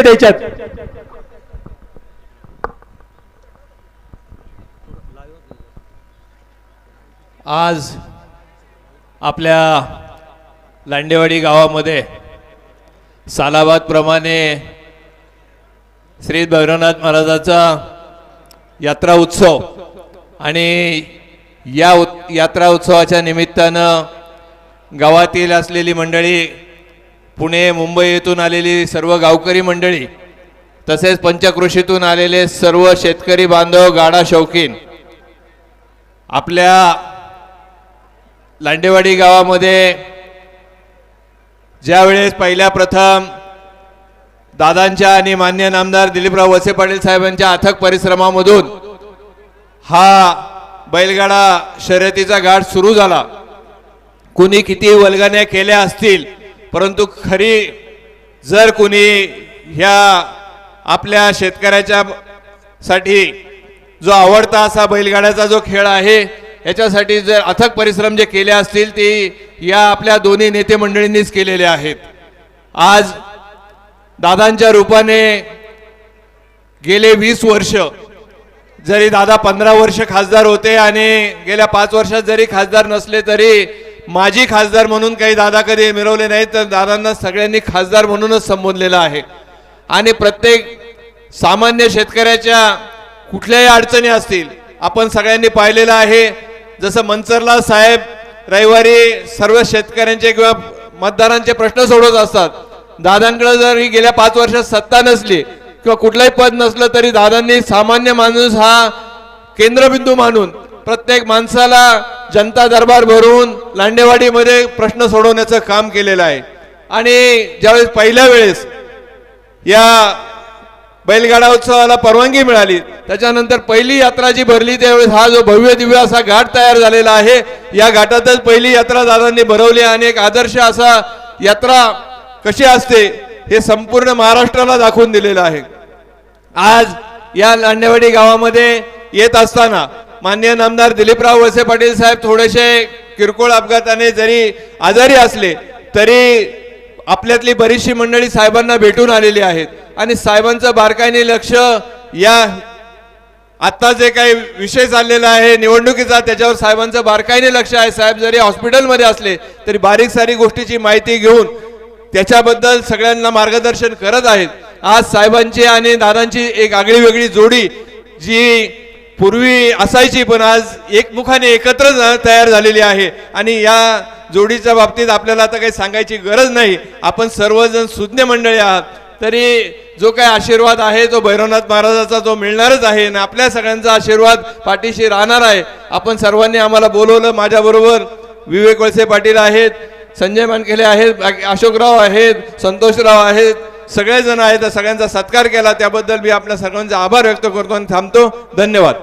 द्यायच्यात आज आपल्या लांडेवाडी गावामध्ये सालाबाद प्रमाणे श्री भैरवनाथ महाराजाचा यात्रा उत्सव आणि या उत यात्रा उत्सवाच्या निमित्तानं गावातील असलेली मंडळी पुणे मुंबई येथून आलेली सर्व गावकरी मंडळी तसेच पंचकृषीतून आलेले सर्व शेतकरी बांधव गाडा शौकीन आपल्या लांडेवाडी गावामध्ये ज्यावेळेस पहिल्या प्रथम दादांच्या आणि मान्य नामदार दिलीपराव वसे पाटील साहेबांच्या अथक परिश्रमामधून हा बैलगाडा शर्यतीचा घाट सुरू झाला. कुणी किती वल्गण्या केल्या असतील परंतु खरी जर कुणी ह्या आपल्या शेतकऱ्याच्या साठी जो आवडता असा बैलगाड्याचा जो खेळ आहे याच्यासाठी जर अथक परिश्रम जे केले असतील ते या आपल्या दोन्ही नेते मंडळींनीच केलेले आहेत. आज दादांच्या रूपाने गेले वीस वर्ष जरी दादा पंधरा वर्ष खासदार होते आणि गेल्या पाच वर्षात जरी खासदार नसले तरी माजी खासदार म्हणून काही दादा कधी मिळवले नाही तर दादांना सगळ्यांनी खासदार म्हणूनच संबोधलेलं आहे. आणि प्रत्येक सामान्य शेतकऱ्याच्या कुठल्याही अडचणी असतील आपण सगळ्यांनी पाहिलेलं आहे जसं मनसरला साहेब रविवारी सर्व शेतकऱ्यांचे किंवा मतदारांचे प्रश्न सोडवत असतात. दादांकडे जर ही गेल्या पाच वर्षात सत्ता नसली किंवा कुठलंही पद नसलं तरी दादांनी सामान्य माणूस हा केंद्रबिंदू मानून प्रत्येक माणसाला जनता दरबार भरून लांडेवाडीमध्ये प्रश्न सोडवण्याचं काम केलेलं आहे. आणि ज्यावेळेस पहिल्या वेळेस या बैलगाडा उत्सवाला परवानगी मिळाली त्याच्यानंतर पहिली यात्रा जी भरली त्यावेळेस हा जो भव्य दिव्य असा घाट तयार झालेला आहे या घाटातच पहिली यात्रा दादांनी भरवली आणि एक आदर्श असा यात्रा कशी असते हे संपूर्ण महाराष्ट्राला दाखवून दिलेलं आहे. आज या लांडेवाडी गावामध्ये येत असताना मान्य नामदार दिलीपराव वळसे पाटील साहेब थोडेसे किरकोळ अपघाताने जरी आजारी असले तरी आपल्यातली बरीचशी मंडळी साहेबांना भेटून आलेली आहेत. आणि साहेबांचं बारकाईने लक्ष या आत्ता जे काही विषय चाललेला आहे निवडणुकीचा त्याच्यावर साहेबांचं बारकाईने लक्ष आहे. साहेब जरी हॉस्पिटलमध्ये असले तरी बारीक सारी गोष्टीची माहिती घेऊन त्याच्याबद्दल सगळ्यांना मार्गदर्शन करत आहेत. आज साहेबांची आणि दादांची एक आगळी वेगळी जोडी जी पूर्वी असायची पण आज एकमुखाने एकत्र तयार झालेली आहे. आणि या जोडीच्या बाबतीत आपल्याला आता काही सांगायची गरज नाही. आपण सर्वजण सुज्ञ मंडळी आहात. तरी जो काही आशीर्वाद आहे तो भैरवनाथ महाराजाचा जो मिळणारच आहे आणि आपल्या सगळ्यांचा आशीर्वाद पाठीशी राहणार आहे. आपण सर्वांनी आम्हाला बोलवलं माझ्याबरोबर विवेक वळसे पाटील आहेत संजय मानकेले आहेत अशोकराव आहेत संतोषराव आहेत सगळेजण आहेत सगळ्यांचा सत्कार केला. त्याबद्दल मी आपल्या सर्वांचा आभार व्यक्त करतो आणि थांबतो. धन्यवाद.